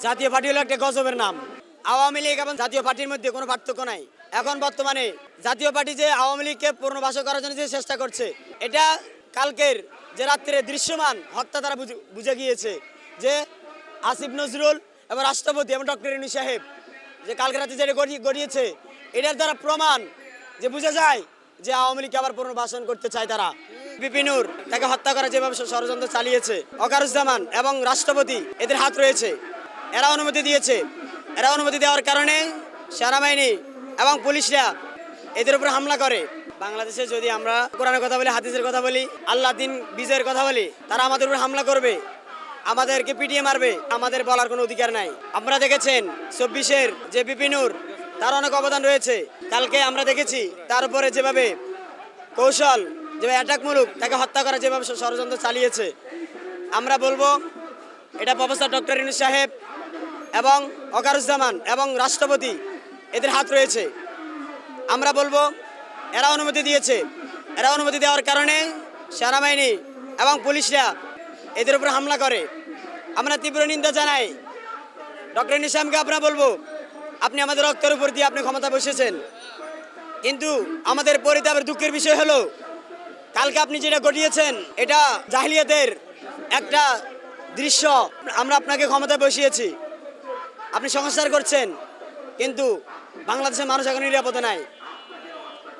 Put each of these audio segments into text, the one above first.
জাতীয় পার্টি হলো একটা গজবের নাম। আওয়ামী লীগ এবং জাতীয় পার্টির মধ্যে কোনো পার্থক্য নাই। এখন বর্তমানে জাতীয় পার্টি যে আওয়ামী লীগকে পুনর্বাস করার জন্য যে চেষ্টা করছে, এটা কালকের যে রাত্রে দৃশ্যমান হত্যা তারা বুঝে- গিয়েছে যে আসিফ নজরুল এবং রাষ্ট্রপতি এবং ডক্টর ইনু সাহেব যে কালকে রাতে যেটা গড়ি- গড়িয়েছে, এটার দ্বারা প্রমাণ যে বোঝা যায় যে আওয়ামী লীগকে আবার পুনর্বাসন করতে চায় তারা। বিপিনুর তাকে হত্যা করার যেভাবে ষড়যন্ত্র চালিয়েছে, অকারুজ্জামান এবং রাষ্ট্রপতি এদের হাত রয়েছে। এরা অনুমতি দিয়েছে। এরা অনুমতি দেওয়ার কারণে সেনাবাহিনী এবং পুলিশরা এদের উপর হামলা করে। বাংলাদেশে যদি আমরা কোরআনের কথা বলি, হাদিসের কথা বলি, আল্লাহ দিন বিজয়ের কথা বলি, তারা আমাদের উপর হামলা করবে। আমাদেরকে পিটিয়ে মারবে। আমাদের বলার কোনো অধিকার নাই। আমরা দেখেছেন, চব্বিশের যে বিপিনুর তার অনেক অবদান রয়েছে। কালকে আমরা দেখেছি, তার উপরে যেভাবে কৌশল, যেভাবে অ্যাটাকমূলক তাকে হত্যা করা, যেভাবে ষড়যন্ত্র চালিয়েছে। আমরা বলব, এটা প্রফেসর ডক্টর ইনুস সাহেব এবং অকারুজ্জামান এবং রাষ্ট্রপতি এদের হাত রয়েছে। আমরা বলব, এরা অনুমতি দিয়েছে। এরা অনুমতি দেওয়ার কারণে সেনাবাহিনী এবং পুলিশরা এদের উপর হামলা করে। আমরা তীব্র নিন্দা জানাই। ডক্টর নিশামকে আমরা বলব, আপনি আমাদের রক্তের উপর দিয়ে আপনি ক্ষমতা বসেছেন। কিন্তু আমাদের পরিতাপের দুঃখের বিষয় হলো, কালকে আপনি যেটা ঘটিয়েছেন, এটা জাহিলিয়াতের একটা দৃশ্য। আমরা আপনাকে ক্ষমতায় বসিয়েছি। আপনি সংস্কার করছেন, কিন্তু বাংলাদেশের মানুষ এখন নিরাপদে নাই।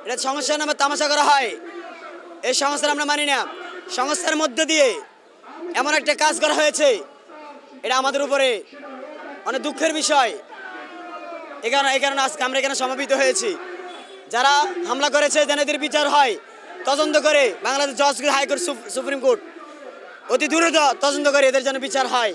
এটা সংস্কার নামে তামাশা করা হয়। এই সংস্কার আমরা মানি না। সংস্কার মধ্যে দিয়ে এমন একটা কাজ করা হয়েছে। এটা আমাদের উপরে অনেক দুঃখের বিষয়। এ কারণে এই কারণে আজকে আমরা এখানে সমাবেত হয়েছি। যারা হামলা করেছে যেন এদের বিচার হয়, তদন্ত করে বাংলাদেশ জজ হাইকোর্ট সুপ্রিম কোর্ট অতি দ্রুত তদন্ত করে এদের যেন বিচার হয়।